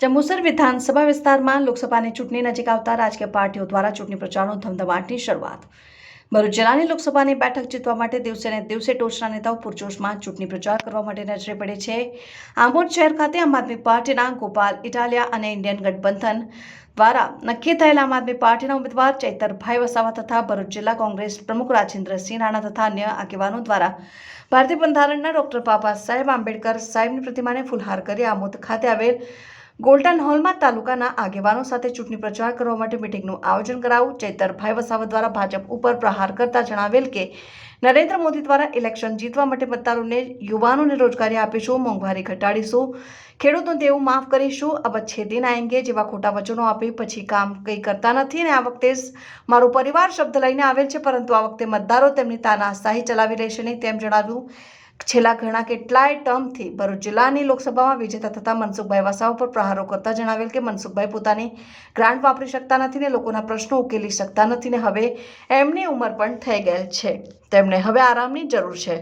જંબુસર વિધાનસભા વિસ્તારમાં લોકસભાની ચૂંટણી નજીક આવતા રાજકીય પાર્ટીઓ દ્વારા ચૂંટણી પ્રચારનો ધમધમાટની શરૂઆત. ભરૂચ જિલ્લાની લોકસભાની બેઠક જીતવા માટે દિવસે ને દિવસે ટોચના નેતાઓ પૂરજોશમાં ચૂંટણી પ્રચાર કરવા માટે નજરે પડે છે. આમોદ શહેર ખાતે આમ આદમી પાર્ટીના ગોપાલ ઇટાલિયા અને ઇન્ડિયન ગઠબંધન દ્વારા નક્કી થયેલા આમ આદમી પાર્ટીના ઉમેદવાર ચૈતરભાઈ વસાવા તથા ભરૂચ જિલ્લા કોંગ્રેસ પ્રમુખ રાજેન્દ્રસિંહ રાણા તથા અન્ય આગેવાનો દ્વારા ભારતીય બંધારણના ડોક્ટર બાબા સાહેબ આંબેડકર સાહેબની પ્રતિમાને ફુલહાર કરી આમોદ ખાતે આવેલ ગોલ્ડન હોલમાં તાલુકાના આગેવાનો સાથે ચૂંટણી પ્રચાર કરવા માટે મિટિંગનું આયોજન કરાવું ચૈતરભાઈ વસાવા દ્વારા ભાજપ ઉપર પ્રહાર કરતા જણાવેલ કે, નરેન્દ્ર મોદી દ્વારા ઇલેક્શન જીતવા માટે મતદારોને યુવાનોને રોજગારી આપીશું, મોંઘવારી ઘટાડીશું, ખેડૂતોને દેવું માફ કરીશું અબચ્છેદી નાએંગે જેવા ખોટા વચનો આપી પછી કામ કંઈ કરતા નથી અને આ વખતે મારો પરિવાર શબ્દ લઈને આવેલ છે, પરંતુ આ વખતે મતદારો તેમની તાનાશાહી ચલાવી રહેશે નહીં તેમ જણાવ્યું છેલ્લા ઘણા કેટલાય ટર્મથી ભરૂચ જિલ્લાની લોકસભામાં વિજેતા થતા મનસુખભાઈ વસાવા પર પ્રહારો કરતા જણાવેલ કે મનસુખભાઈ પોતાની ગ્રાન્ટ વાપરી શકતા નથી ને લોકોના પ્રશ્નો ઉકેલી શકતા નથી ને હવે એમની ઉંમર પણ થઈ ગયેલ છે. તેમને હવે આરામની જરૂર છે.